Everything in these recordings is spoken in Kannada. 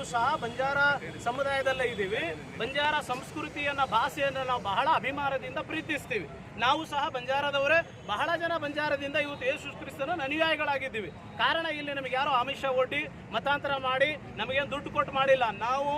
ಈಗಲೂ ಸಹ ಬಂಜಾರ ಸಮುದಾಯದಲ್ಲೇ ಇದ್ದೀವಿ. ಬಂಜಾರ ಸಂಸ್ಕೃತಿಯನ್ನ, ಭಾಷೆಯನ್ನು ನಾವು ಬಹಳ ಅಭಿಮಾನದಿಂದ ಪ್ರೀತಿಸ್ತೀವಿ. ನಾವು ಸಹ ಬಂಜಾರದವರೇ, ಬಹಳ ಜನ ಬಂಜಾರದಿಂದ ಇವತ್ತು ಯೇಸು ಕ್ರಿಸ್ತನ ಅನುಯಾಯಿಗಳಾಗಿದ್ದೀವಿ. ಕಾರಣ ಇಲ್ಲಿ ನಮಗೆ ಯಾರೋ ಆಮಿಷ ಒಡ್ಡಿ, ಮತಾಂತರ ಮಾಡಿ, ನಮಗೇನು ದುಡ್ಡು ಕೊಟ್ಟು ಮಾಡಿಲ್ಲ. ನಾವು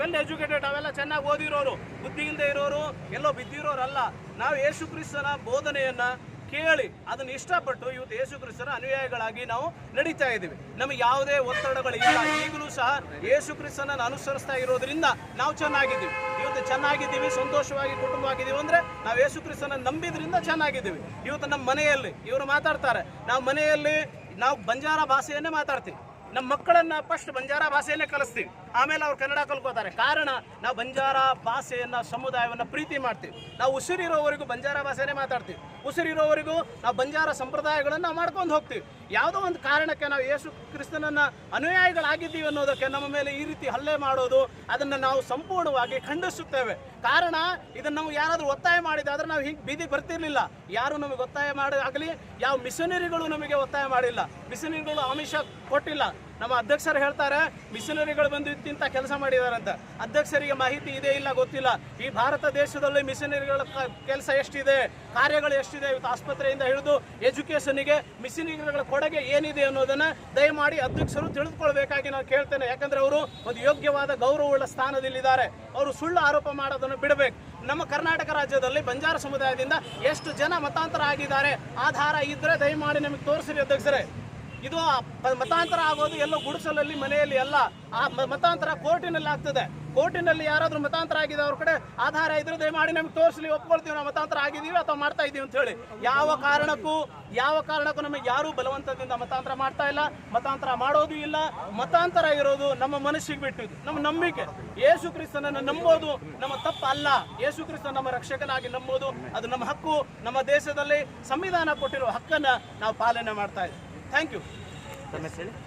ವೆಲ್ ಎಜುಕೇಟೆಡ್ ಅವೆಲ್ಲ ಚೆನ್ನಾಗಿ ಓದಿರೋರು ಬುದ್ಧಿ ಇಲ್ಲದೆ ಇರೋರು, ಎಲ್ಲೋ ಬಿದ್ದಿರೋರಲ್ಲ. ನಾವು ಯೇಸು ಕ್ರಿಸ್ತನ ಬೋಧನೆಯನ್ನ ಕೇಳಿ ಅದನ್ನ ಇಷ್ಟಪಟ್ಟು ಇವತ್ತು ಯೇಸು ಕ್ರಿಸ್ತನ ಅನುಯಾಯಿಗಳಾಗಿ ನಾವು ನಡೀತಾ ಇದ್ದೀವಿ. ನಮಗೆ ಯಾವುದೇ ಒತ್ತಡಗಳು ಇಲ್ಲ ಈಗಲೂ ಸಹ ಯೇಸು ಕ್ರಿಸ್ತನನ್ನು ಅನುಸರಿಸ್ತಾ ಇರೋದ್ರಿಂದ ನಾವು ಚೆನ್ನಾಗಿದ್ದೀವಿ. ಇವತ್ತು ಚೆನ್ನಾಗಿದ್ದೀವಿ, ಸಂತೋಷವಾಗಿ ಕುಟುಂಬವಾಗಿದ್ದೀವಿ ಅಂದ್ರೆ ನಾವು ಯೇಸು ಕ್ರಿಸ್ತನ ನಂಬಿದ್ರಿಂದ ಚೆನ್ನಾಗಿದ್ದೀವಿ. ಇವತ್ತು ನಮ್ಮ ಮನೆಯಲ್ಲಿ ಇವರು ಮಾತಾಡ್ತಾರೆ, ನಾವು ಮನೆಯಲ್ಲಿ ನಾವು ಬಂಜಾರ ಭಾಷೆಯನ್ನೇ ಮಾತಾಡ್ತೀವಿ. ನಮ್ಮ ಮಕ್ಕಳನ್ನ ಫಸ್ಟ್ ಬಂಜಾರ ಭಾಷೆಯನ್ನೇ ಕಲಿಸ್ತೀವಿ. ಆಮೇಲೆ ಅವ್ರು ಕನ್ನಡ ಕಲ್ಕೋತಾರೆ. ಕಾರಣ ನಾವು ಬಂಜಾರ ಭಾಷೆಯನ್ನ, ಸಮುದಾಯವನ್ನ ಪ್ರೀತಿ ಮಾಡ್ತೀವಿ. ನಾವು ಉಸಿರಿರೋವರೆಗೂ ಬಂಜಾರ ಭಾಷೆನೇ ಮಾತಾಡ್ತೀವಿ. ಉಸಿರಿರೋವರೆಗೂ ನಾವು ಬಂಜಾರ ಸಂಪ್ರದಾಯಗಳನ್ನ ಮಾಡ್ಕೊಂಡು ಹೋಗ್ತೀವಿ. ಯಾವುದೋ ಒಂದು ಕಾರಣಕ್ಕೆ ನಾವು ಯೇಸು ಕ್ರಿಸ್ತನನ್ನ ಅನುಯಾಯಿಗಳಾಗಿದ್ದೀವಿ ಅನ್ನೋದಕ್ಕೆ ನಮ್ಮ ಮೇಲೆ ಈ ರೀತಿ ಹಲ್ಲೆ ಮಾಡೋದು, ಅದನ್ನ ನಾವು ಸಂಪೂರ್ಣವಾಗಿ ಖಂಡಿಸುತ್ತೇವೆ. ಕಾರಣ, ಇದನ್ನು ನಾವು ಯಾರಾದರೂ ಒತ್ತಾಯ ಮಾಡಿದಾದ್ರೆ ನಾವು ಹಿಂಗೆ ಬೀದಿ ಬರ್ತಿರ್ಲಿಲ್ಲ. ಯಾರು ನಮಗೆ ಒತ್ತಾಯ ಮಾಡಿ ಯಾವ ಮಿಷನರಿಗಳು ನಮಗೆ ಒತ್ತಾಯ ಮಾಡಿಲ್ಲ. ಮಿಷನರಿಗಳು ಆಮಿಷ ಕೊಟ್ಟಿಲ್ಲ. ನಮ್ಮ ಅಧ್ಯಕ್ಷರು ಹೇಳ್ತಾರೆ, ಮಿಷನರಿಗಳು ಬಂದು ಇತ್ತಿಂತ ಕೆಲಸ ಮಾಡಿದಾರಂತ ಅಧ್ಯಕ್ಷರಿಗೆ ಮಾಹಿತಿ ಇದೆ ಇಲ್ಲ ಗೊತ್ತಿಲ್ಲ. ಈ ಭಾರತ ದೇಶದಲ್ಲಿ ಮಿಷನರಿಗಳ ಕೆಲಸ ಎಷ್ಟಿದೆ, ಕಾರ್ಯಗಳು ಎಷ್ಟಿದೆ ಇವತ್ತು ಆಸ್ಪತ್ರೆಯಿಂದ ಹಿಡಿದು ಎಜುಕೇಷನ್ಗೆ ಮಿಷನರಿಗಳ ಕೊಡುಗೆ ಏನಿದೆ ಅನ್ನೋದನ್ನು ದಯಮಾಡಿ ಅಧ್ಯಕ್ಷರು ತಿಳಿದುಕೊಳ್ಬೇಕಾಗಿ ನಾನು ಕೇಳ್ತೇನೆ. ಯಾಕಂದ್ರೆ ಅವರು ಒಂದು ಯೋಗ್ಯವಾದ ಗೌರವವುಳ್ಳ ಸ್ಥಾನದಲ್ಲಿದ್ದಾರೆ. ಅವರು ಸುಳ್ಳು ಆರೋಪ ಮಾಡೋದನ್ನು ಬಿಡಬೇಕು. ನಮ್ಮ ಕರ್ನಾಟಕ ರಾಜ್ಯದಲ್ಲಿ ಬಂಜಾರ ಸಮುದಾಯದಿಂದ ಎಷ್ಟು ಜನ ಮತಾಂತರ ಆಗಿದ್ದಾರೆ ಆಧಾರ ಇದ್ದರೆ ದಯಮಾಡಿ ನಮಗೆ ತೋರಿಸಿರಿ ಅಧ್ಯಕ್ಷರೇ. ಇದು ಮತಾಂತರ ಆಗೋದು ಎಲ್ಲ ಗುಡಿಸಲಲ್ಲಿ, ಮನೆಯಲ್ಲಿ ಎಲ್ಲ ಆ ಮತಾಂತರ ಕೋರ್ಟಿನಲ್ಲಿ ಆಗ್ತದೆ. ಕೋರ್ಟಿನಲ್ಲಿ ಯಾರಾದರೂ ಮತಾಂತರ ಆಗಿದೆ ಅವ್ರ ಕಡೆ ಆಧಾರ ಇದ್ರೆ ದಯಮಾಡಿ ನಮ್ಗೆ ತೋರಿಸಲಿ, ಒಪ್ಕೊಳ್ತೀವಿ ನಾವು ಮತಾಂತರ ಆಗಿದ್ದೀವಿ ಅಥವಾ ಮಾಡ್ತಾ ಇದೀವಿ ಅಂತ ಹೇಳಿ. ಯಾವ ಕಾರಣಕ್ಕೂ ಯಾವ ಕಾರಣಕ್ಕೂ ನಮಗೆ ಯಾರೂ ಬಲವಂತದಿಂದ ಮತಾಂತರ ಮಾಡ್ತಾ ಇಲ್ಲ. ಮತಾಂತರ ಮಾಡೋದು ಇಲ್ಲ. ಮತಾಂತರ ಇರೋದು ನಮ್ಮ ಮನಸ್ಸಿಗೆ ಬಿಟ್ಟಿದ್ದು, ನಮ್ಮ ನಂಬಿಕೆ. ಯೇಸು ಕ್ರಿಸ್ತನನ್ನು ನಂಬೋದು, ನಮ್ಮ ತಪ್ಪಲ್ಲ ಯೇಸು ಕ್ರಿಸ್ತ ನಮ್ಮ ರಕ್ಷಕನಾಗಿ ನಂಬೋದು. ಅದು ನಮ್ಮ ಹಕ್ಕು. ನಮ್ಮ ದೇಶದಲ್ಲಿ ಸಂವಿಧಾನ ಕೊಟ್ಟಿರುವ ಹಕ್ಕನ್ನ ನಾವು ಪಾಲನೆ ಮಾಡ್ತಾ ಇದ್ದೀವಿ. Thank you